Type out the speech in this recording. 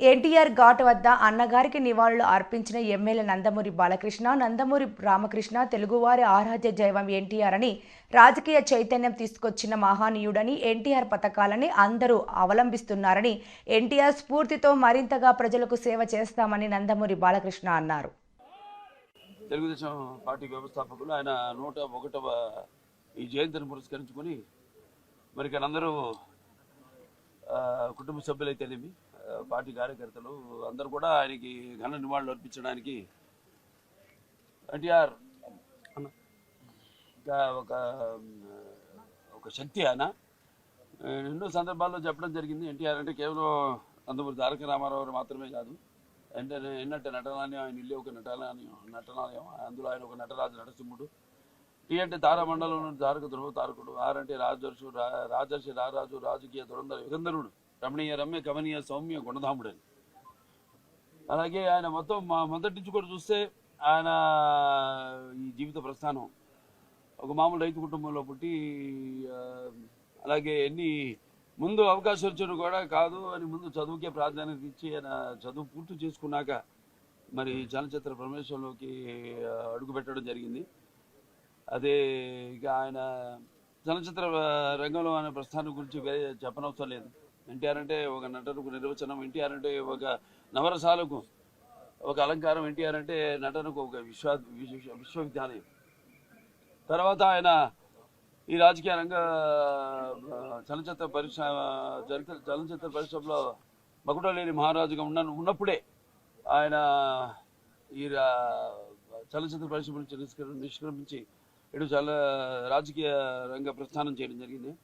ఎన్టీఆర్ ఘాట్ వద్ద అన్నగారికి నివాళులు అర్పించిన ఎమ్మెల్యే నందమూరి బాలకృష్ణ నందమూరి రామకృష్ణ తెలుగువారి ఆరాధ్య జైవం ఎన్టీఆర్ అని రాజకీయ చైతన్యం తీసుకొచ్చిన మహానీయుడని ఎన్టీఆర్ పథకాలని అందరూ అవలంబిస్తున్నారని ఎన్టీఆర్ స్ఫూర్తితో మరింతగా ప్రజలకు సేవ చేస్తామని నందమూరి బాలకృష్ణ అన్నారు. తెలుగుదేశం పార్టీ వ్యవస్థాపకులు ఆయన నూట ఒకటవ ఈ జయంతిని పురస్కరించుకొని మరి అందరూ కుటుంబ సభ్యులైతేనేమి పార్టీ కార్యకర్తలు అందరూ కూడా ఆయనకి ఘన నివాళులు అర్పించడానికి ఎన్టీఆర్ ఇంకా ఒక ఒక శక్తి ఆయన. ఎన్నో సందర్భాల్లో చెప్పడం జరిగింది. ఎన్టీఆర్ అంటే కేవలం నందమూరి తారక రామారావు మాత్రమే కాదు అంటే ఎన్నట్టు నటనాలయం ఆయన ఇల్లు ఒక నటనాలయం నటనాలయం. అందులో ఆయన ఒక నటరాజు నరసింహుడు టీ అంటే తారామండలంలో తారక ధ్రువ తారకుడు ఆర్ అంటే రాజర్షు రా- రాజర్షి రారాజు రాజకీయ ధురంధర యుగంధరుడు రమణీయ రమ్య కమనీయ సౌమ్య గుణధాముడని. అలాగే ఆయన మొత్తం మా మొదటి నుంచి కూడా చూస్తే ఆయన ఈ జీవిత ప్రస్థానం. ఒక మామూలు రైతు కుటుంబంలో పుట్టి అలాగే ఎన్ని ముందు అవకాశం వచ్చిన కూడా కాదు అని ముందు చదువుకే ప్రాధాన్యత ఇచ్చి ఆయన చదువు పూర్తి చేసుకున్నాక మరి చలనచిత్ర ప్రవేశంలోకి అడుగుపెట్టడం అడుగు పెట్టడం జరిగింది. అదే ఇక ఆయన చలనచిత్ర రంగంలో ఆయన ప్రస్థానం గురించి వేరే చెప్పనవసరం లేదు. ఎన్టీఆర్ అంటే ఒక నటనకు నిర్వచనం. ఎన్టీఆర్ అంటే ఒక నవరసాలకు ఒక అలంకారం. ఎన్టీఆర్ అంటే నటనకు ఒక విశ్వ విశ్వవిద్యాలయం. తర్వాత ఆయన ఈ రాజకీయ రంగ చలనచిత్ర పరిశ్రమ చరిత్ర చలనచిత్ర పరిశ్రమలో మకుటలేని మహారాజుగా ఉన్న ఉన్నప్పుడే ఆయన ఈ రా- చలనచిత్ర పరిశ్రమ నుంచి నిష్క్రమించి ఇటు చాలా రాజకీయ రంగ ప్రస్థానం చేయడం జరిగింది.